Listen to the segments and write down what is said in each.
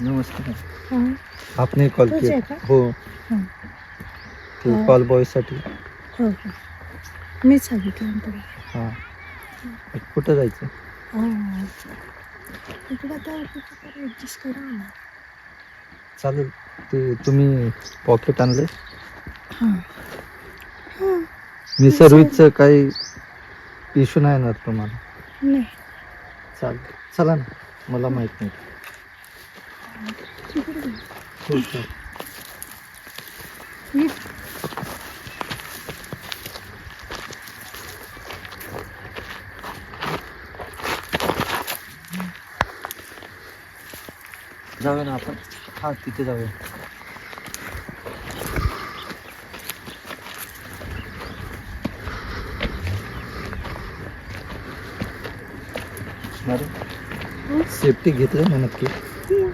नमस्कार. हां. आपने कॉल तूच किया. आहे का? हो. ते. कॉल बॉयसाठी. हो हो. मीच सांगितलं तुला. हां. कुठं जायचं? हां. इकडं तर कुठं ॲडजस्ट करा ना. चालेल. ते तुम्ही पॉकेट आणले हां. हां. मी सर्विसचं काही इश्यू नाही येणार तुम्हाला. नाही. चालेल. चला ना. मला माहीत नाही. जाऊया ना आपण. हाँ तिथे जाऊया. सेफ्टी घेतलं ना नक्की? ये.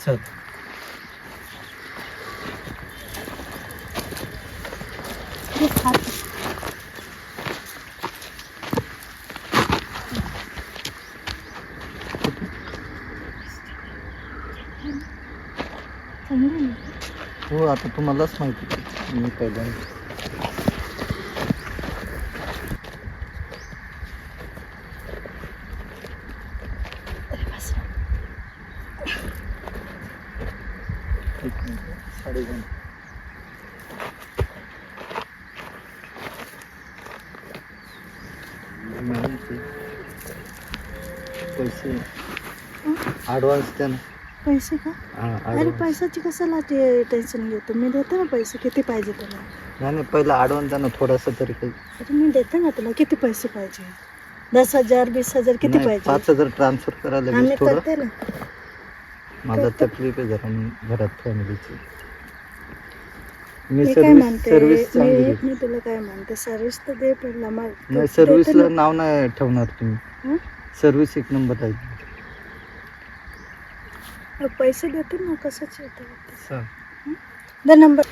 चल. हो आता तुम्हालाच माहिती मी पहिल्यांदा पैसे ॲडव्हान्स द्या ना पैसे का? हाँ अरे advance. पैशाची कशाला ते टेन्शन घेतो मी देते ना पैसे किती पाहिजे तुला नाही नाही पहिला ॲडव्हान्स द्या ना थोडासा तरी काही अरे मी देते ना तुला किती पैसे पाहिजे दस हज़ार वीस हज़ार किती नाही, पाहिजे पाच हज़ार ट्रान्सफर करायला आम्ही थोडं। करते ना। करते. तकलीफ आहे जरा घरात फॅमिलीची मी काय म्हणते चांगली मी देते. मी तुला काय म्हणते सर्विस तर दे पहिला मग नाही देते सर्विसला ना. नाव नाही ठेवणार तुम्ही हं? सर्विस एक नंबर आहे पैसे देते ना कशाचे दे नंबर